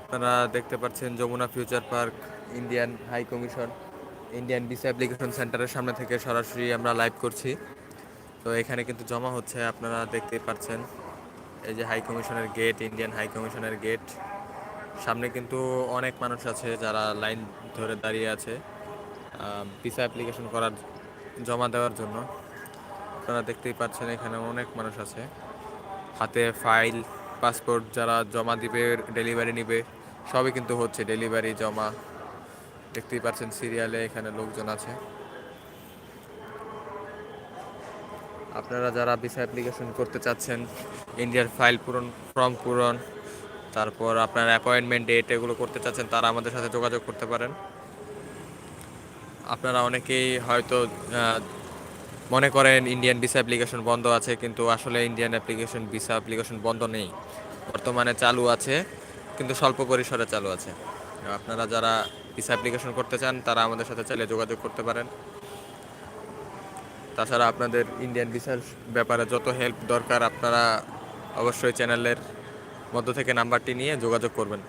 আপনারা দেখতে পাচ্ছেন Jamuna future park, Indian high commission, Indian visa application সেন্টারের সামনে থেকে সরাসরি আমরা লাইভ করছি। তো এখানে কিন্তু জমা হচ্ছে, আপনারা দেখতেই পাচ্ছেন। এই যে হাই কমিশনের গেট, ইন্ডিয়ান হাই কমিশনের গেট। সামনে কিন্তু অনেক মানুষ আছে যারা লাইন ধরে দাঁড়িয়ে আছে ভিসা অ্যাপ্লিকেশন করার জমা দেওয়ার জন্য। আপনারা দেখতেই পাচ্ছেন এখানে অনেক মানুষ আছে। হাতে ফাইল পাসপোর্ট যারা জমা দিবে, ডেলিভারি নিবে, সবই কিন্তু হচ্ছে ডেলিভারি, জমা। দেখতেই পাচ্ছেন সিরিয়ালে এখানে লোকজন আছে। আপনারা যারা ভিসা অ্যাপ্লিকেশন করতে চাচ্ছেন, ইন্ডিয়ার ফাইল পূরণ, ফর্ম পূরণ, তারপর আপনার অ্যাপয়েন্টমেন্ট ডেট এগুলো করতে চাচ্ছেন, তারা আমাদের সাথে যোগাযোগ করতে পারেন। আপনারা অনেকেই হয়তো মনে করেন ইন্ডিয়ান ভিসা অ্যাপ্লিকেশন বন্ধ আছে, কিন্তু আসলে ইন্ডিয়ান অ্যাপ্লিকেশন ভিসা অ্যাপ্লিকেশন বন্ধ নেই। বর্তমানে চালু আছে, কিন্তু স্বল্প পরিসরে চালু আছে। আপনারা যারা ভিসা অ্যাপ্লিকেশন করতে চান, তারা আমাদের সাথে চাইলে যোগাযোগ করতে পারেন। তাছাড়া আপনাদের ইন্ডিয়ান ভিসার ব্যাপারে যত হেল্প দরকার, আপনারা অবশ্যই চ্যানেলের মধ্য থেকে নাম্বারটি নিয়ে যোগাযোগ করবেন।